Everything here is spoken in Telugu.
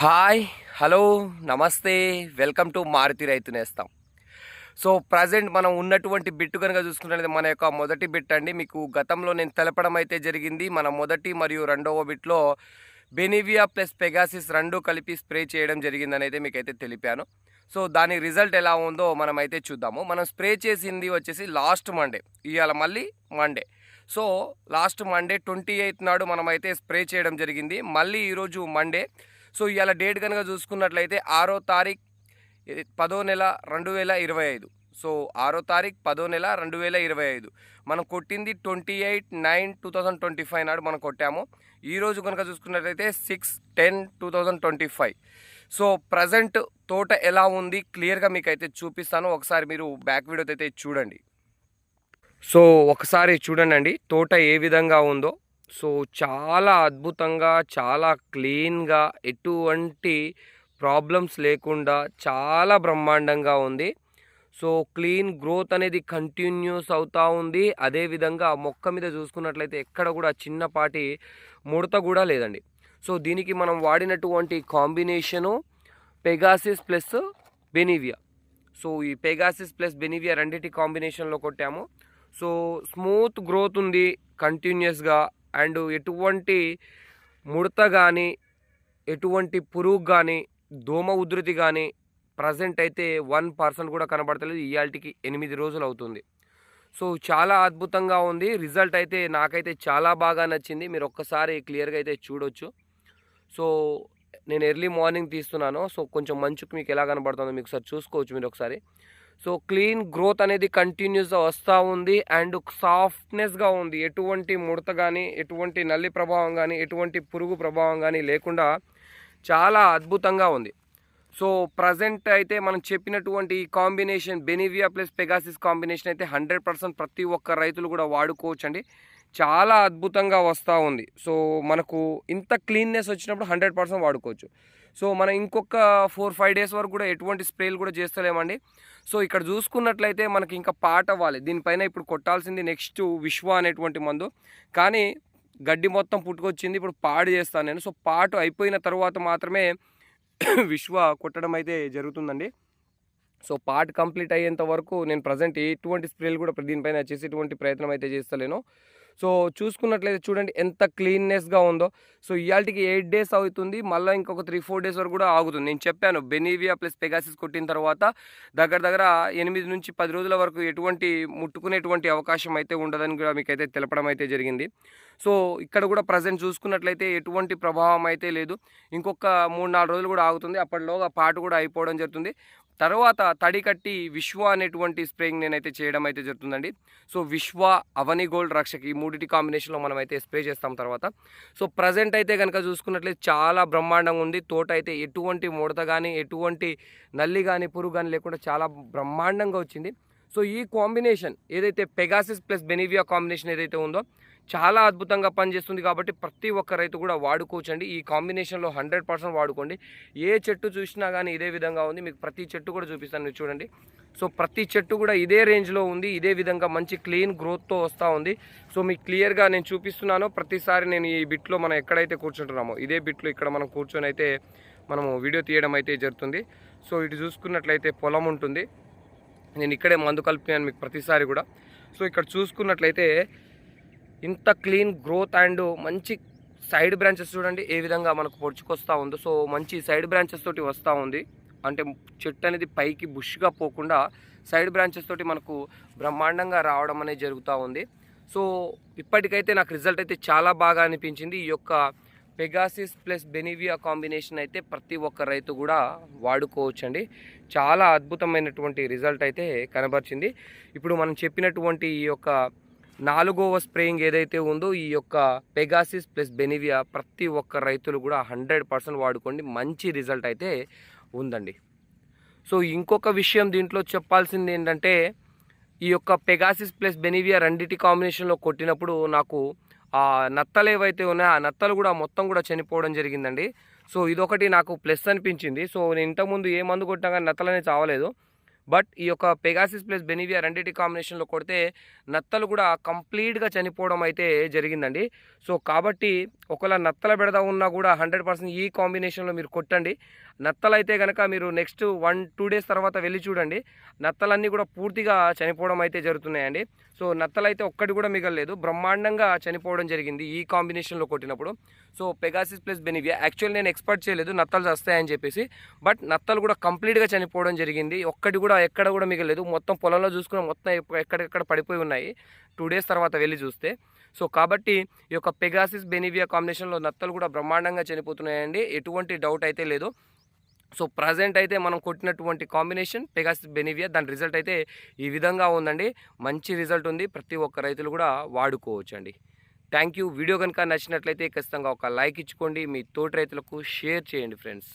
Hi hello namaste welcome to Maruti రైతు నేస్తాం. సో ప్రజెంట్ మనం ఉన్నటువంటి బిట్టు కనుక చూసుకున్నట్లయితే మన యొక్క మొదటి బిట్ అండి. మీకు గతంలో నేను తెలపడం అయితే జరిగింది. మన మొదటి మరియు రెండవ బిట్లో బెనివియా ప్లస్ పెగాసిస్ రెండు కలిపి స్ప్రే చేయడం జరిగిందని అయితే మీకైతే తెలిపాను. సో దాని రిజల్ట్ ఎలా ఉందో మనం అయితే చూద్దాము. మనం స్ప్రే చేసింది వచ్చేసి లాస్ట్ మండే ఇవాళ మళ్ళీ Monday. So last Monday twenty eighth నాడు మనం అయితే స్ప్రే చేయడం జరిగింది. మళ్ళీ ఈరోజు మండే సో ఇవాళ డేట్ కనుక చూసుకున్నట్లయితే ఆరో తారీఖు పదో నెల రెండు వేల ఇరవై ఐదు. సో ఆరో తారీఖు పదో నెల రెండు వేల ఇరవై ఐదు. మనం కొట్టింది twenty eight nine two thousand twenty five నాడు మనం కొట్టాము. ఈరోజు కనుక చూసుకున్నట్లయితే six ten two thousand twenty five. So present తోట ఎలా ఉంది? క్లియర్గా మీకు అయితే చూపిస్తాను. ఒకసారి మీరు బ్యాక్ వీడియో అయితే చూడండి. సో ఒకసారి చూడండి తోట ఏ విధంగా ఉందో. సో చాలా అద్భుతంగా చాలా క్లీన్గా ఎటువంటి ప్రాబ్లమ్స్ లేకుండా చాలా బ్రహ్మాండంగా ఉంది. సో క్లీన్ గ్రోత్ అనేది కంటిన్యూస్ అవుతూ ఉంది. అదేవిధంగా మొక్క మీద చూసుకున్నట్లయితే ఎక్కడ కూడా చిన్నపాటి ముడత కూడా లేదండి. సో దీనికి మనం వాడినటువంటి combination Pegasus plus Benevia. So ఈ పెగాసిస్ ప్లస్ బెనివియా రెండింటి కాంబినేషన్లో కొట్టాము. సో స్మూత్ గ్రోత్ ఉంది కంటిన్యూస్గా. అండ్ ఎటువంటి ముడత కానీ ఎటువంటి పురుగు కానీ దోమ ఉధృతి కానీ ప్రజెంట్ అయితే వన్ పర్సెంట్ కూడా కనబడతలేదు. ఇయాల్టికి ఎనిమిది రోజులు అవుతుంది. సో చాలా అద్భుతంగా ఉంది. రిజల్ట్ అయితే నాకైతే చాలా బాగా నచ్చింది. మీరు ఒక్కసారి క్లియర్గా అయితే చూడొచ్చు. సో నేను ఎర్లీ మార్నింగ్ తీస్తున్నాను. సో కొంచెం మంచుకు మీకు ఎలా కనబడుతుందో మీకు ఒకసారి చూసుకోవచ్చు మీరు ఒకసారి. సో క్లీన్ గ్రోత్ అనేది కంటిన్యూస్గా వస్తూ ఉంది అండ్ సాఫ్ట్నెస్గా ఉంది. ఎటువంటి ముడత కానీ ఎటువంటి నల్లి ప్రభావం కానీ ఎటువంటి పురుగు ప్రభావం కానీ లేకుండా చాలా అద్భుతంగా ఉంది. సో ప్రజెంట్ అయితే మనం చెప్పినటువంటి ఈ combination Benevia plus Pegasus combination అయితే హండ్రెడ్ పర్సెంట్ ప్రతి ఒక్క రైతులు కూడా వాడుకోవచ్చండి. చాలా అద్భుతంగా వస్తూ ఉంది. సో మనకు ఇంత క్లీన్నెస్ వచ్చినప్పుడు హండ్రెడ్ పర్సెంట్ వాడుకోవచ్చు. సో మనం ఇంకొక ఫోర్ ఫైవ్ డేస్ వరకు కూడా ఎటువంటి స్ప్రేలు కూడా చేస్తలేమండి. సో ఇక్కడ చూసుకున్నట్లయితే మనకి ఇంకా పాట అవ్వాలి. దీనిపైన ఇప్పుడు కొట్టాల్సింది నెక్స్ట్ విశ్వ అనేటువంటి మందు. కానీ గడ్డి మొత్తం పుట్టుకొచ్చింది ఇప్పుడు పాడు చేస్తాను నేను. సో పాటు అయిపోయిన తర్వాత మాత్రమే విశ్వ కొట్టడం అయితే జరుగుతుందండి. సో పార్ట్ కంప్లీట్ అయ్యేంత వరకు నేను ప్రజెంట్ ఎటువంటి స్ప్రేలు కూడా దీనిపైన చేసేటువంటి ప్రయత్నం అయితే చేస్తలేను. సో చూసుకున్నట్లయితే చూడండి ఎంత క్లీన్నెస్గా ఉందో. సో ఇవాళకి ఎయిట్ డేస్ అవుతుంది. మళ్ళీ ఇంకొక త్రీ ఫోర్ డేస్ వరకు కూడా ఆగుతుంది. నేను చెప్పాను బెనీవియా ప్లస్ పెగాసిస్ కొట్టిన తర్వాత దగ్గర దగ్గర ఎనిమిది నుంచి పది రోజుల వరకు ఎటువంటి ముట్టుకునేటువంటి అవకాశం అయితే ఉండదని కూడా మీకైతే తెలపడం అయితే జరిగింది. సో ఇక్కడ కూడా ప్రజెంట్ చూసుకున్నట్లయితే ఎటువంటి ప్రభావం అయితే లేదు. ఇంకొక మూడు నాలుగు రోజులు కూడా ఆగుతుంది. అప్పటిలోగా పాటు కూడా అయిపోవడం జరుగుతుంది. తర్వాత తడి కట్టి విశ్వ అనేటువంటి స్ప్రేయింగ్ నేనైతే చేయడం అయితే జరుగుతుందండి. సో విశ్వ అవని గోల్డ్ రక్షక్ ఈ మూడిటి కాంబినేషన్లో మనం అయితే స్ప్రే చేస్తాం తర్వాత. సో ప్రజెంట్ అయితే కనుక చూసుకున్నట్లయితే చాలా బ్రహ్మాండంగా ఉంది. తోట అయితే ఎటువంటి ముడత కానీ ఎటువంటి నల్లి కానీ పురుగు కానీ లేకుండా చాలా బ్రహ్మాండంగా వచ్చింది. సో ఈ కాంబినేషన్ ఏదైతే పెగాసిస్ ప్లస్ బెనివియా కాంబినేషన్ ఏదైతే ఉందో చాలా అద్భుతంగా పనిచేస్తుంది కాబట్టి ప్రతి ఒక్క రైతు కూడా వాడుకోవచ్చండి. ఈ కాంబినేషన్లో హండ్రెడ్ పర్సెంట్ వాడుకోండి. ఏ చెట్టు చూసినా కానీ ఇదే విధంగా ఉంది. మీకు ప్రతి చెట్టు కూడా చూపిస్తాను మీరు చూడండి. సో ప్రతి చెట్టు కూడా ఇదే రేంజ్లో ఉంది. ఇదే విధంగా మంచి క్లీన్ గ్రోత్తో వస్తూ ఉంది. సో మీకు క్లియర్గా నేను చూపిస్తున్నాను. ప్రతిసారి నేను ఈ బిట్లో మనం ఎక్కడైతే కూర్చుంటున్నామో ఇదే బిట్లో ఇక్కడ మనం కూర్చొని అయితే మనము వీడియో తీయడం అయితే జరుగుతుంది. సో ఇటు చూసుకున్నట్లయితే పొలం ఉంటుంది. నేను ఇక్కడే మందు కలిపినాను మీకు ప్రతిసారి కూడా. సో ఇక్కడ చూసుకున్నట్లయితే ఇంత క్లీన్ గ్రోత్ అండ్ మంచి సైడ్ బ్రాంచెస్ చూడండి ఏ విధంగా మనకు పొడుచుకొస్తూ ఉందో. సో మంచి సైడ్ బ్రాంచెస్ తోటి వస్తూ ఉంది. అంటే చెట్టు అనేది పైకి బుష్గా పోకుండా సైడ్ బ్రాంచెస్ తోటి మనకు బ్రహ్మాండంగా రావడం అనేది జరుగుతూ ఉంది. సో ఇప్పటికైతే నాకు రిజల్ట్ అయితే చాలా బాగా అనిపించింది. ఈ యొక్క పెగాసిస్ ప్లస్ బెనివియా కాంబినేషన్ అయితే ప్రతి ఒక్క రైతు కూడా వాడుకోవచ్చండి. చాలా అద్భుతమైనటువంటి రిజల్ట్ అయితే కనబరిచింది. ఇప్పుడు మనం చెప్పినటువంటి ఈ యొక్క నాలుగవ స్ప్రేయింగ్ ఏదైతే ఉందో ఈ యొక్క పెగాసిస్ ప్లస్ బెనివియా ప్రతి ఒక్క రైతులు కూడా హండ్రెడ్ పర్సెంట్ వాడుకోండి మంచి రిజల్ట్ అయితే ఉందండి. సో ఇంకొక విషయం దీంట్లో చెప్పాల్సింది ఏంటంటే ఈ యొక్క పెగాసిస్ ప్లస్ బెనివియా రెండింటి కాంబినేషన్లో కొట్టినప్పుడు నాకు ఆ నత్తలు ఏవైతే ఉన్నాయో ఆ నత్తలు కూడా మొత్తం కూడా చనిపోవడం జరిగిందండి. సో ఇదొకటి నాకు ప్లస్ అనిపించింది. సో నేను ఇంతకుముందు ఏ మందు కొట్టినా కానీ నత్తలు అనేది చావలేదు. బట్ ఈ యొక్క పెగాసిస్ ప్లస్ బెనివియా రెండింటి కాంబినేషన్లో కొడితే నత్తలు కూడా కంప్లీట్గా చనిపోవడం అయితే జరిగిందండి. సో కాబట్టి ఒకవేళ నత్తల బెడద ఉన్నా కూడా హండ్రెడ్ పర్సెంట్ ఈ కాంబినేషన్లో మీరు కొట్టండి. నత్తలు అయితే కనుక మీరు నెక్స్ట్ వన్ టూ డేస్ తర్వాత వెళ్ళి చూడండి. నత్తలన్నీ కూడా పూర్తిగా చనిపోవడం అయితే జరుగుతున్నాయండి. సో నత్తలు అయితే ఒక్కటి కూడా మిగలలేదు. బ్రహ్మాండంగా చనిపోవడం జరిగింది ఈ కాంబినేషన్లో కొట్టినప్పుడు. So Pegasus plus Benevia actual నేను ఎక్స్పెక్ట్ చేయలేదు నత్తలు వస్తాయని చెప్పేసి. బట్ నత్తలు కూడా కంప్లీట్గా చనిపోవడం జరిగింది. ఒక్కటి కూడా ఎక్కడ కూడా మిగలేదు మొత్తం పొలంలో చూసుకున్న మొత్తం ఎక్కడెక్కడ పడిపోయి ఉన్నాయి. టూ డేస్ తర్వాత వెళ్ళి చూస్తే. సో కాబట్టి ఈ యొక్క పెగాసిస్ బెనివియా కాంబినేషన్లో నత్తలు కూడా బ్రహ్మాండంగా చనిపోతున్నాయండి. ఎటువంటి డౌట్ అయితే లేదు. సో ప్రజెంట్ అయితే మనం కొట్టినటువంటి కాంబినేషన్ పెగాస్ బెనివియా దాని రిజల్ట్ అయితే ఈ విధంగా ఉందండి. మంచి రిజల్ట్ ఉంది. ప్రతి ఒక్క రైతులు కూడా వాడుకోవచ్చు అండి థ్యాంక్ యూ వీడియో కనుక నచ్చినట్లయితే ఖచ్చితంగా ఒక లైక్ ఇచ్చుకోండి. మీ తోటి రైతులకు షేర్ చేయండి ఫ్రెండ్స్.